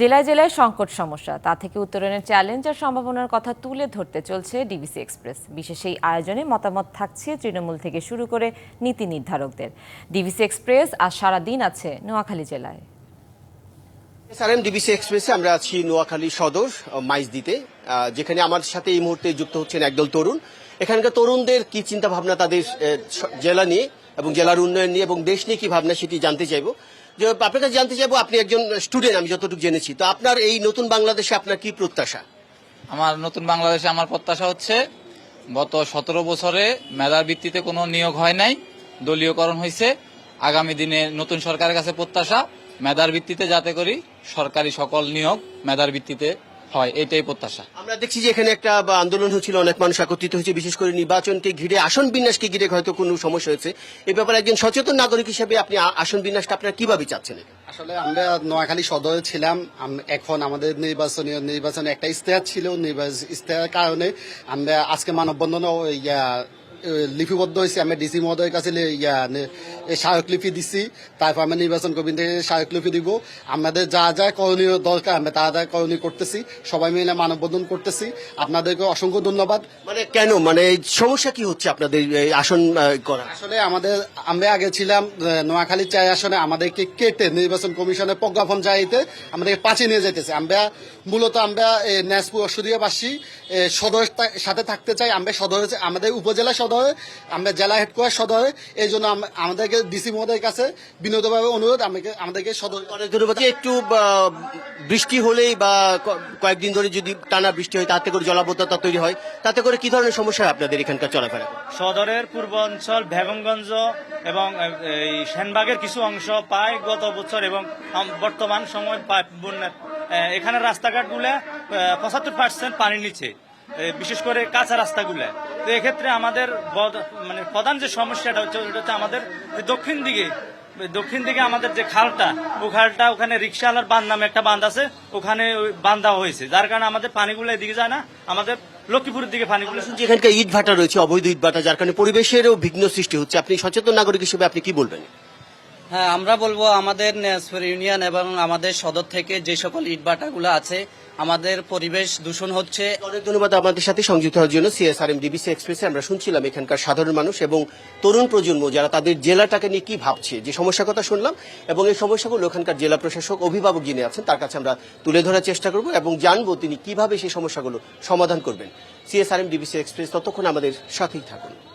জেলায় জেলায় সংকট সমস্যা। তা থেকে উত্তরণের চ্যালেঞ্জ আর সম্ভাবনার কথা তুলে ধরতে চলছে ডিবিসি এক্সপ্রেস বিশেষ এই আয়োজনে মতামত থাকছে তৃণমূল থেকে শুরু করে নীতি নির্ধারকদের। ডিবিসি এক্সপ্রেস আজ সারাদিন আছে নোয়াখালী জেলায়। এসআরএম ডিবিসি এক্সপ্রেসে আমরা আছি নোয়াখালী সদর মাইজদিতে যেখানে আমার সাথে এই মুহূর্তে যুক্ত হচ্ছেন একদল তরুণ। এখানকার তরুণদের কি চিন্তা ভাবনা তাদের জেলা নিয়ে? এবং জেলার উন্নয়ন নিয়ে এবং দেশ নিয়ে কি ভাবনা সেটি জানতে চাইব। যে আপনার কাছে জানতে চাইব, আপনি একজন স্টুডেন্ট আমি যতটুকু জেনেছি। তো আপনার এই নতুন বাংলাদেশে আপনার কি প্রত্যাশা? আমার নতুন বাংলাদেশে আমার প্রত্যাশা হচ্ছে, গত সতেরো বছরে মেধার ভিত্তিতে কোনো নিয়োগ হয় নাই, দলীয়করণ হয়েছে আগামী দিনে নতুন সরকারের কাছে প্রত্যাশা, মেধার ভিত্তিতে যাতে করি সরকারি সকল নিয়োগ মেধার ভিত্তিতে হয় এটাই প্রত্যাশা। আমরা দেখছি যে এখানে একটা বা, আন্দোলন হচ্ছিল অনেক মানুষ একত্রিত হয়েছে বিশেষ করে নির্বাচনকে ঘিরে। আসন বিন্যাসকে ঘিরে হয়তো কোনো সমস্যা হয়েছে। এ ব্যাপারে একজন সচেতন নাগরিক হিসেবে আপনি আসন বিন্যাসটা আপনার কীভাবে চাচ্ছেন আসলে আমরা নোয়াখালী সদরে ছিলাম। এখন আমাদের নির্বাচনীয় নির্বাচনে একটা ইস্তেহার ছিল। নির্বাচন ইস্তেহার কারণে আমরা আজকে মানববন্ধন ইয়া লিপিবদ্ধ হয়েছি। আমরা ডিসি মহোদয়ের কাছে ইয়া স্মারকলিপি দিচ্ছি তারপর আমরা নির্বাচন কমিটি থেকে স্মারকলিপি দিব। আমাদের যা যা করণীয় দরকার আমরা তা যা করণীয় করতেছি। সবাই মিলে মানববন্ধন করতেছি। আপনাদেরকে অসংখ্য ধন্যবাদ। মানে কেন? মানে সমস্যা কি হচ্ছে আপনাদের আসন করা আসলে আমাদের আমরা আগে ছিলাম আহ, নোয়াখালী চাই আসনে। আমাদেরকে কেটে নির্বাচন কমিশনের প্রজ্ঞাপন চাইতে আমাদেরকে পাঁচে নিয়ে যেতেছে। আমরা মূলত আমরা ন্যাসপুর অশ্বরিয়াবাসী সদর সাথে থাকতে চাই। আমরা সদর আমাদের উপজেলা সদরে আমরা জেলা হেডকোয়ার্টার সদরে এই জন্য আমাদেরকে ডিসি মহোদয়ের কাছে বিনোদভাবে অনুরোধ আমাকে আমাদেরকে সদর অনেক একটু বৃষ্টি হলেই বা ক- কয়েকদিন ধরে যদি টানা বৃষ্টি হয় তাতে করে জলাবদ্ধতা তৈরি হয় তাতে করে কি ধরনের সমস্যা হয় আপনাদের এখানকার চলাফেরা? সদরের পূর্ব অঞ্চল বেগমগঞ্জ এবং এই সেনবাগের কিছু অংশ পায় গত বছর এবং বর্তমান সময় পায় বন্যার এ, এখানে রাস্তাঘাটগুলো পঁচাত্তর পার্সেন্ট পানির নিচে। বিশেষ করে কাঁচা রাস্তাগুলো। তো এক্ষেত্রে আমাদের মানে প্রধান যে সমস্যাটা হচ্ছে ওটা হচ্ছে আমাদের দক্ষিণ দিকে। দক্ষিণ দিকে আমাদের যে খালটা ও খালটা ওখানে রিক্সাওয়ালার বাঁধ নামে একটা বাঁধ আছে ওখানে বাঁধ দেওয়া হয়েছে। যার কারণে আমাদের পানিগুলো এদিকে যায় না আমাদের লক্ষ্মীপুরের দিকে পানিগুলো যে এখানকার ইট ভাটা রয়েছে অবৈধ ইট ভাটা যার কারণে পরিবেশেরও বিঘ্ন সৃষ্টি হচ্ছে। আপনি সচেতন নাগরিক হিসেবে আপনি কি বলবেন? হ্যাঁ আমরা বলব আমাদের ইউনিয়ন এবং আমাদের সদর থেকে যে সকল ইট ইটভাটাগুলো আছে আমাদের পরিবেশ দূষণ হচ্ছে। অনেক ধন্যবাদ আমাদের সাথে সংযুক্ত হওয়ার জন্য। সিএসআরএম ডিবিসি এক্সপ্রেসে আমরা শুনছিলাম এখানকার সাধারণ মানুষ এবং তরুণ প্রজন্ম যারা তাদের জেলাটাকে নিয়ে কি ভাবছে। যে সমস্যার কথা শুনলাম এবং এই সমস্যাগুলো এখানকার জেলা প্রশাসক, অভিভাবক যিনি আছেন, তার কাছে আমরা তুলে ধরার চেষ্টা করব এবং জানব তিনি কীভাবে সেই সমস্যাগুলো সমাধান করবেন। সিএসআরএম ডিবিসি এক্সপ্রেস ততক্ষণ আমাদের সাথেই থাকুন।